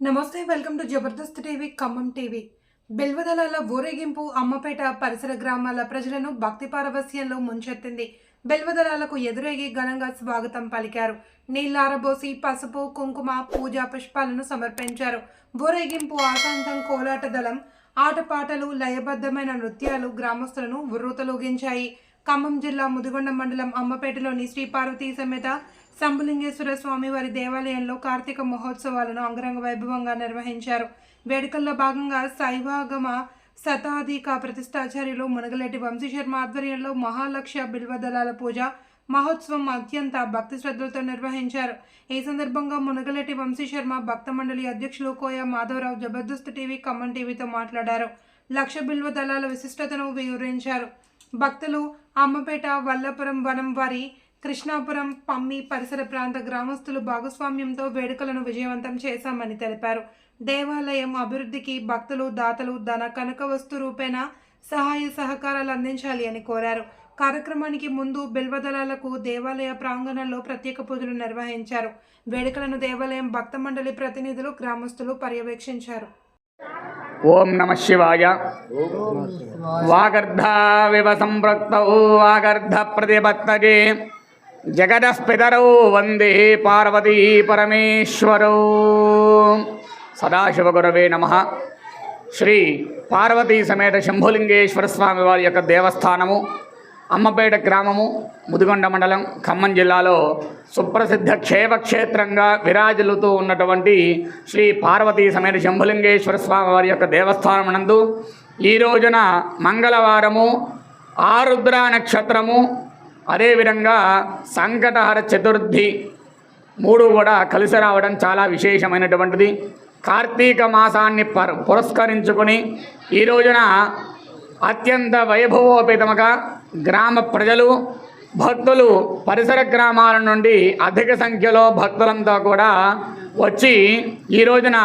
నమస్తే welcome to Jabardasth TV Khammam TV. బెల్వదలాల ఊరేగింపు అమ్మపేట పరిసర గ్రామాల ప్రజలను భక్తి పారవస్యంలో ముంచెత్తింది. బెల్వదలాలకు ఎదురేగి ఘనంగా స్వాగతం పలికారు. నీళ్ళారబోసి పసుపు కుంకుమ పూజా పుష్పాలను సమర్పించారు. ఊరేగింపు ఆశాంతం కోలాట దళం ఆటపాటలు లయబద్ధమైన నృత్యాలు గ్రామస్తులను ఉర్రూతలూగించాయి. ఖమ్మం జిల్లా ముదిగొండ మండలం అమ్మపేటలోని శ్రీ పార్వతీ సమేత శంభులింగేశ్వర స్వామి వారి దేవాలయంలో కార్తీక మహోత్సవాలను అంగరంగ వైభవంగా నిర్వహించారు. వేడుకల్లో భాగంగా శైవాగమ శతాధిక ప్రతిష్టాచార్యులు మునగలెట్టి వంశీశర్మ ఆధ్వర్యంలో మహాలక్ష బిల్వదళాల పూజ మహోత్సవం అత్యంత భక్తి శ్రద్ధలతో నిర్వహించారు. ఈ సందర్భంగా మునగలెట్టి వంశీశర్మ భక్త మండలి అధ్యక్షులు కోయ మాధవరావు జబర్దస్త్ టీవీ ఖమ్మం టీవీతో మాట్లాడారు. లక్ష బిల్వ దళాల విశిష్టతను వివరించారు. భక్తులు అమ్మపేట వల్లపురం వనం వారి కృష్ణాపురం పమ్మి పరిసర ప్రాంత గ్రామస్తులు భాగస్వామ్యంతో వేడుకలను విజయవంతం చేశామని తెలిపారు. దేవాలయం అభివృద్ధికి భక్తులు దాతలు ధన కనక వస్తు రూపేణా సహాయ సహకారాలు అందించాలి అని కోరారు. కార్యక్రమానికి ముందు బిల్వదళాలకు దేవాలయ ప్రాంగణంలో ప్రత్యేక పూజలు నిర్వహించారు. వేడుకలను దేవాలయం భక్త మండలి ప్రతినిధులు గ్రామస్తులు పర్యవేక్షించారు. ఓం నమ శివాయ. వాగర్ధావివ సంప్రక్త వాగర్ధ ప్రతిపత్తగే జగదస్పితరౌ వందే పార్వతీ పరమేశ్వరౌ. సదాశివగురవే నమ. శ్రీ పార్వతీ సమేత శంభులింగేశ్వర స్వామి వారి యొక్క దేవస్థానము అమ్మపేట గ్రామము ముదిగొండ మండలం ఖమ్మం జిల్లాలో సుప్రసిద్ధ క్షేత్రంగా విరాజిల్లుతూ ఉన్నటువంటి శ్రీ పార్వతీ సమేత శంభులింగేశ్వర స్వామి వారి యొక్క దేవస్థానం నందు ఈ రోజున మంగళవారము ఆరుద్ర నక్షత్రము అదేవిధంగా సంకటహర చతుర్థి మూడు కూడా కలిసి రావడం చాలా విశేషమైనటువంటిది. కార్తీక మాసాన్ని పర్ పురస్కరించుకొని ఈ రోజున అత్యంత వైభవోపేతముగా గ్రామ ప్రజలు భక్తులు పరిసర గ్రామాల నుండి అధిక సంఖ్యలో భక్తులంతా కూడా వచ్చి ఈ రోజున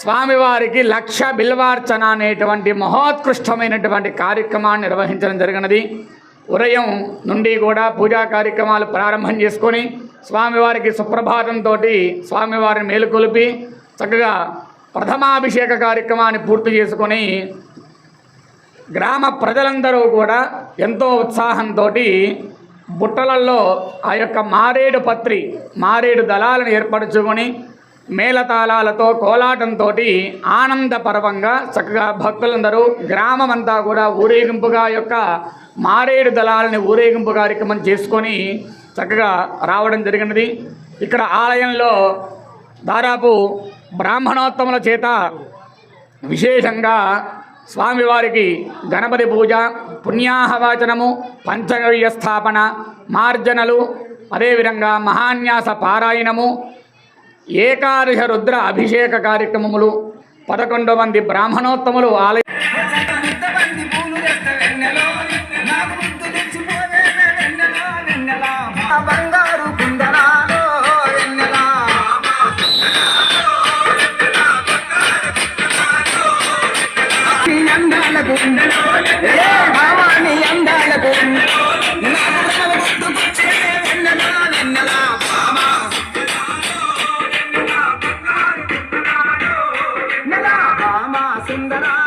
స్వామివారికి లక్ష బిల్వార్చన అనేటువంటి మహోత్కృష్టమైనటువంటి కార్యక్రమాన్ని నిర్వహించడం జరిగినది. ఉదయం నుండి కూడా పూజా కార్యక్రమాలు ప్రారంభం చేసుకొని స్వామివారికి సుప్రభాతంతో స్వామివారిని మేలుకొలిపి చక్కగా ప్రథమాభిషేక కార్యక్రమాన్ని పూర్తి చేసుకొని గ్రామ ప్రజలందరూ కూడా ఎంతో ఉత్సాహంతో బుట్టలలో ఆ యొక్క మారేడు పత్రి మారేడు దళాలను ఏర్పరచుకొని మేళతాళాలతో కోలాటంతో ఆనందపర్వంగా చక్కగా భక్తులందరూ గ్రామం అంతా కూడా ఊరేగింపుగా యొక్క మారేడు దళాలని ఊరేగింపు కార్యక్రమం చేసుకొని చక్కగా రావడం జరిగినది. ఇక్కడ ఆలయంలో దాదాపు బ్రాహ్మణోత్తముల చేత విశేషంగా స్వామివారికి గణపతి పూజ పుణ్యాహవాచనము పంచగవ్య స్థాపన మార్జనలు అదేవిధంగా మహాన్యాస పారాయణము ఏకాదశ రుద్ర అభిషేక కార్యక్రమములు పదకొండు మంది బ్రాహ్మణోత్తములు ఆలయ ముద్దబంది சுந்தரா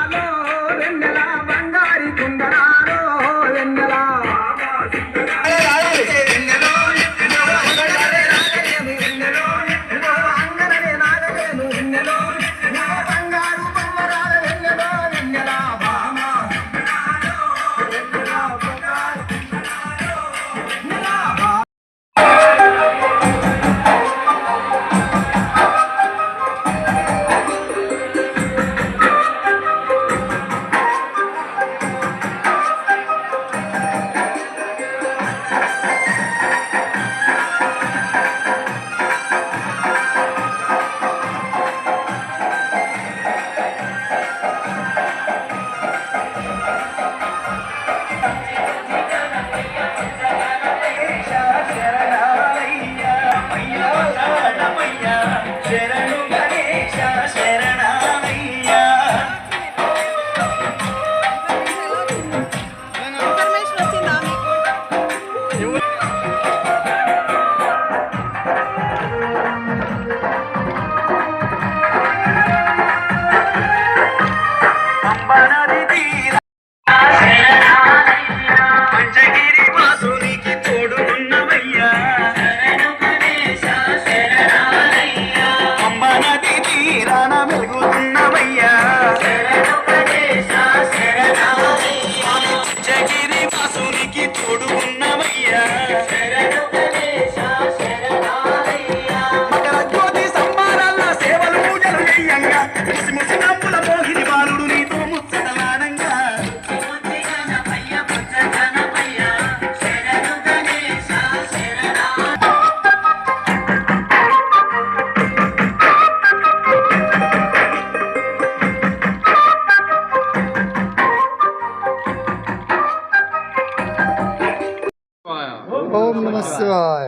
ఓం నమ శివాయ.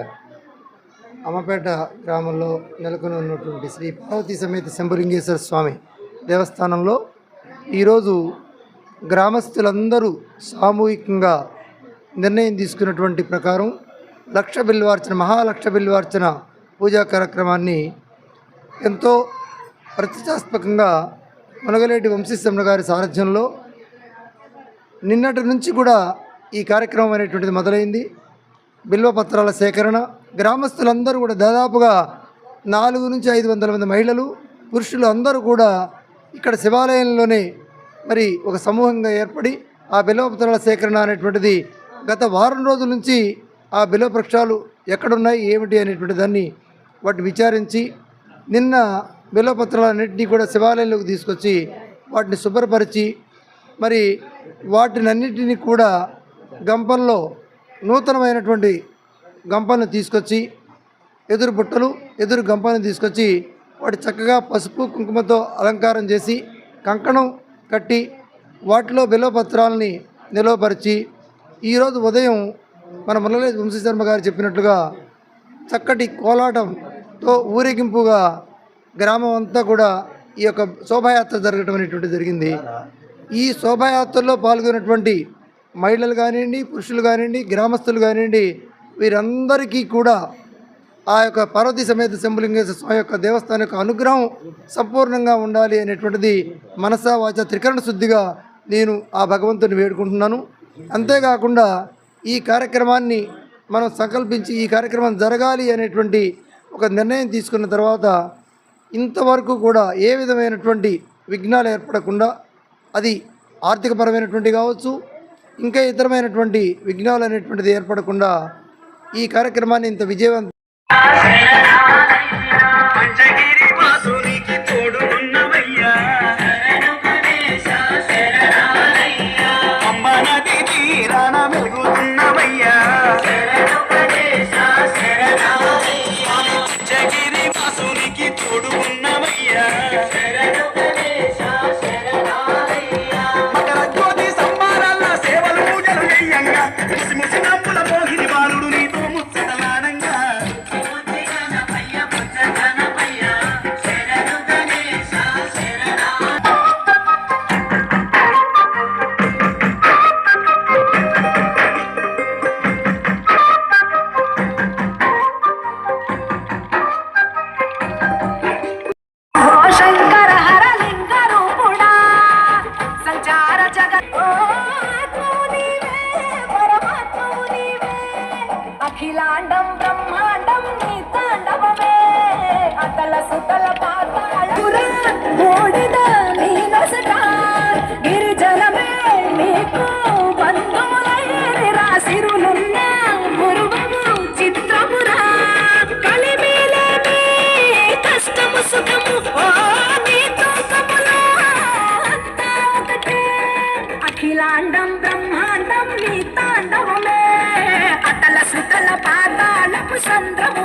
అమ్మపేట గ్రామంలో నెలకొని ఉన్నటువంటి శ్రీ పార్వతీ సమేత శంభులింగేశ్వర స్వామి దేవస్థానంలో ఈరోజు గ్రామస్తులందరూ సామూహికంగా నిర్ణయం తీసుకున్నటువంటి ప్రకారం లక్ష బిల్వార్చన మహాలక్ష బిల్వార్చన పూజా కార్యక్రమాన్ని ఎంతో ప్రతిష్టాత్మకంగా మునగలేటి వంశీశమ్మ గారి సారథ్యంలో నిన్నటి నుంచి కూడా ఈ కార్యక్రమం అనేటువంటిది మొదలైంది. బిల్వపత్రాల సేకరణ. గ్రామస్తులందరూ కూడా దాదాపుగా నాలుగు నుంచి ఐదు వందల మంది మహిళలు పురుషులు అందరూ కూడా ఇక్కడ శివాలయంలోనే మరి ఒక సమూహంగా ఏర్పడి ఆ బిల్వపత్రాల సేకరణ అనేటువంటిది గత వారం రోజుల నుంచి ఆ బిల్వవృక్షాలు ఎక్కడున్నాయి ఏమిటి అనేటువంటి దాన్ని వాటిని విచారించి నిన్న బిల్వపత్రాలన్నింటినీ కూడా శివాలయంలోకి తీసుకొచ్చి వాటిని శుభ్రపరిచి మరి వాటినన్నిటిని కూడా గంపల్లో నూతనమైనటువంటి గంపలను తీసుకొచ్చి ఎదురు బుట్టలు ఎదురు గంపలను తీసుకొచ్చి వాటి చక్కగా పసుపు కుంకుమతో అలంకారం చేసి కంకణం కట్టి వాటిలో బిల్వపత్రాలని నిలవపరిచి ఈరోజు ఉదయం మన మురళీ వంశీశర్మ గారు చెప్పినట్లుగా చక్కటి కోలాటంతో ఊరేగింపుగా గ్రామం అంతా కూడా ఈ యొక్క శోభాయాత్ర జరగటం అనేటువంటి జరిగింది. ఈ శోభాయాత్రలో పాల్గొన్నటువంటి మహిళలు కానివ్వండి పురుషులు కానివ్వండి గ్రామస్తులు కానివ్వండి వీరందరికీ కూడా ఆ యొక్క పార్వతీ సమేత శంభులింగేశ్వర స్వామి యొక్క దేవస్థానం యొక్క అనుగ్రహం సంపూర్ణంగా ఉండాలి అనేటువంటిది మనసా వాచ త్రికరణ శుద్ధిగా నేను ఆ భగవంతుని వేడుకుంటున్నాను. అంతేకాకుండా ఈ కార్యక్రమాన్ని మనం సంకల్పించి ఈ కార్యక్రమం జరగాలి అనేటువంటి ఒక నిర్ణయం తీసుకున్న తర్వాత ఇంతవరకు కూడా ఏ విధమైనటువంటి విఘ్నాలు ఏర్పడకుండా అది ఆర్థికపరమైనటువంటి కావచ్చు ఇంకా ఇతరమైనటువంటి విఘ్నాలు అనేటువంటిది ఏర్పడకుండా ఈ కార్యక్రమాన్ని ఇంత విజయవంతం అఖిలాండం బ్రహ్మాండం నీతాండవమే. అటల సుతల పాదాలకు చంద్రము.